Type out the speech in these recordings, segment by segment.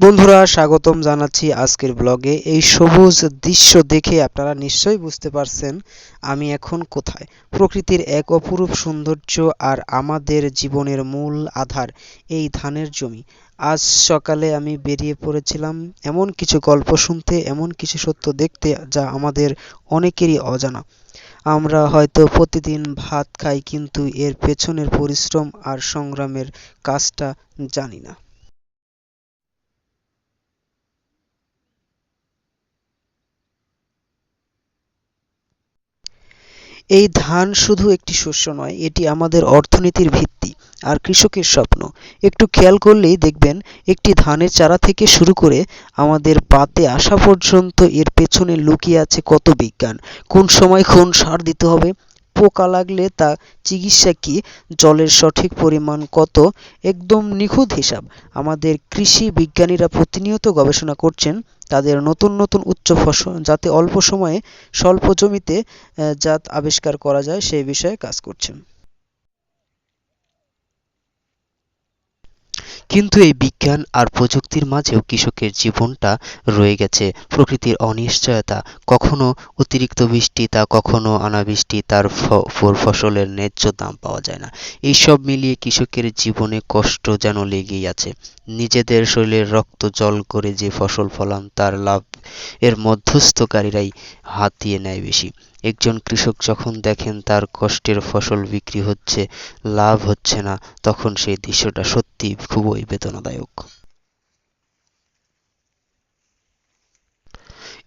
বন্ধুরা, স্বাগতম জানাচ্ছি আজকের ব্লগে এই সবুজ দৃশ্য দেখে আপনারা নিশ্চয়ই বুঝতে পারছেন আমি এখন কোথায়। প্রকৃতির এক অপরূপ সৌন্দর্য আর আমাদের জীবনের মূল আধার এই ধানের জমি। আজ সকালে আমি বেরিয়ে পড়েছিলাম এমন কিছু গল্প শুনতে, এমন কিছু সত্য দেখতে যা আমাদের অনেকেরই অজানা। আমরা হয়তো প্রতিদিন ভাত খাই, কিন্তু এর পেছনের পরিশ্রম আর সংগ্রামের কাজটা জানি না। এই ধান শুধু একটি শস্য নয়, এটি আমাদের অর্থনীতির ভিত্তি আর কৃষকের স্বপ্ন। একটু খেয়াল করলেই দেখবেন একটি ধানের চারা থেকে শুরু করে আমাদের পাতে আসা পর্যন্ত এর পেছনে লুকিয়ে আছে কত বিজ্ঞান। কোন সময় কোন সার দিতে হবে পোকা লাগলে তা চিকিৎসা কি? জলের সঠিক পরিমাণ কত? একদম নিখুঁত হিসাব। আমাদের কৃষি বিজ্ঞানীরা প্রতিনিয়ত গবেষণা করছেন তাদের নতুন নতুন উচ্চ ফসল যাতে অল্প সময়ে স্বল্প জমিতে জাত আবিষ্কার করা যায় সেই বিষয়ে কাজ করছেন। কিন্তু এই বিজ্ঞান আর প্রযুক্তির মাঝেও কৃষকের জীবনটা রয়ে গেছে। প্রকৃতির অনিশ্চয়তা, কখনো অতিরিক্ত বৃষ্টি, তা কখনো অনাবৃষ্টি, তার ফসলের ন্যায্য দাম পাওয়া যায় না। এই সব মিলিয়ে কৃষকের জীবনে কষ্ট যেন লেগেই আছে। নিজেদের শরীরের রক্ত জল করে যে ফসল ফলান, তার লাভ এর মধ্যস্থকারীরাই হাতিয়ে নেয় বেশি। একজন কৃষক যখন দেখেন তার কষ্টের ফসল বিক্রি হচ্ছে, লাভ হচ্ছে না, তখন সেই দৃশ্যটা সত্যি খুবই বেদনাদায়ক।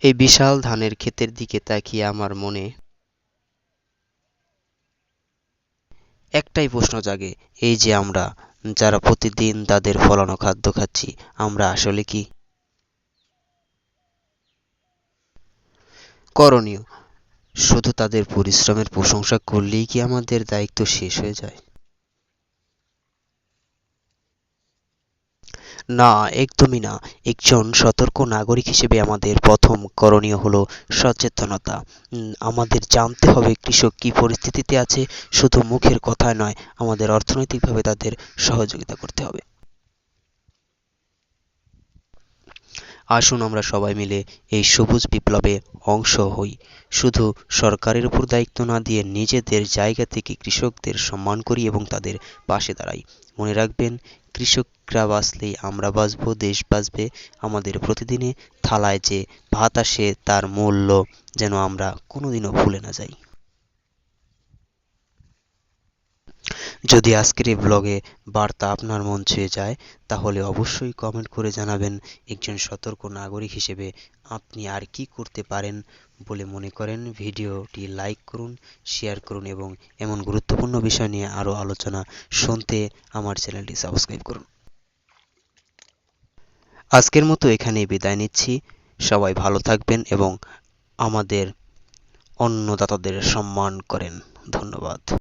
এই বিশাল ধানের ক্ষেতের দিকে তাকিয়ে আমার মনে একটাই প্রশ্ন জাগে, এই যে আমরা, যারা প্রতিদিন তাদের ফলানো খাদ্য খাচ্ছি, আমরা আসলে কি? করণীয়। শুধু তাদের পরিশ্রমের প্রশংসা করলেই কি আমাদের দায়িত্ব শেষ হয়ে যায়? না, একদমই না। একজন সতর্ক নাগরিক হিসেবে আমাদের প্রথম করণীয় হলো সচেতনতা। আমাদের জানতে হবে কৃষক কি পরিস্থিতিতে আছে। শুধু মুখের কথায় নয়, আমাদের অর্থনৈতিকভাবে তাদের সহযোগিতা করতে হবে। আসুন আমরা সবাই মিলে এই সবুজ বিপ্লবে অংশ হই। শুধু সরকারের উপর দায়িত্ব না দিয়ে নিজেদের জায়গা থেকে কৃষকদের সম্মান করি এবং তাদের পাশে দাঁড়াই। মনে রাখবেন, কৃষকরা বাঁচলেই আমরা বাঁচবো, দেশ বাঁচবে। আমাদের প্রতিদিনে থালায় যে ভাত আসে তার মূল্য যেন আমরা কোনোদিনও ভুলে না যাই। যদি আজকের এই ব্লগে বার্তা আপনার মন ছুঁয়ে যায়, তাহলে অবশ্যই কমেন্ট করে জানাবেন একজন সতর্ক নাগরিক হিসেবে আপনি আর কি করতে পারেন বলে মনে করেন। ভিডিওটি লাইক করুন শেয়ার করুন এবং এমন গুরুত্বপূর্ণ বিষয় নিয়ে আরও আলোচনা শুনতে আমার চ্যানেলটি সাবস্ক্রাইব করুন। আজকের মতো এখানেই বিদায় নিচ্ছি। সবাই ভালো থাকবেন এবং আমাদের অন্নদাতাদের সম্মান করেন। ধন্যবাদ।